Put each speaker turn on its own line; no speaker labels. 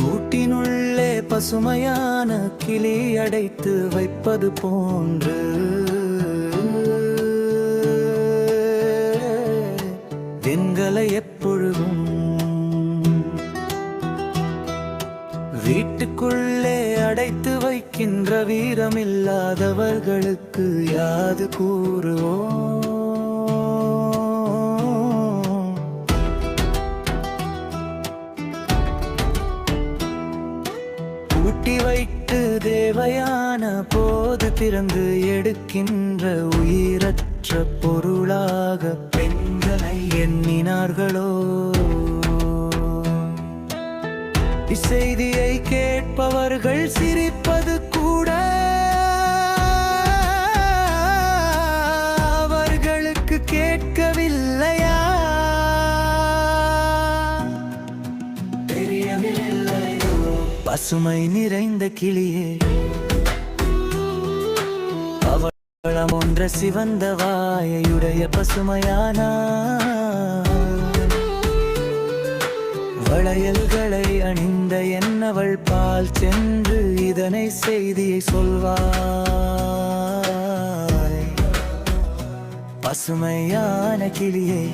கூட்டினுள்ளே பசுமையான கிளி அடைத்து வைப்பது போன்று. வெண்கலை எப்பொழுதும் வீட்டுக்குள்ளே அடைத்து வைக்கின்ற வீரமில்லாதவர்களுக்கு யாது கூறுவோம்? ஊட்டி வைத்து தேவையான போது பிறந்து எடுக்கின்ற உயிரற்ற பொருளாக பெண்களை எண்ணினார்களோ? இச்செய்தியை கேட்பவர்கள் சிரிப்பது கூட அவர்களுக்கு கேட்கவில்லையா? தெரியவில்லை. பசுமை நிறைந்த கிளியே. அவளம் ஒன்ற சிவந்த வாயையுடைய பசுமையானா? வளையல்களை அணிந்த என்னவள் பால் சென்று இதனை செய்தியை சொல்வாய்? பசுமையான கிளியை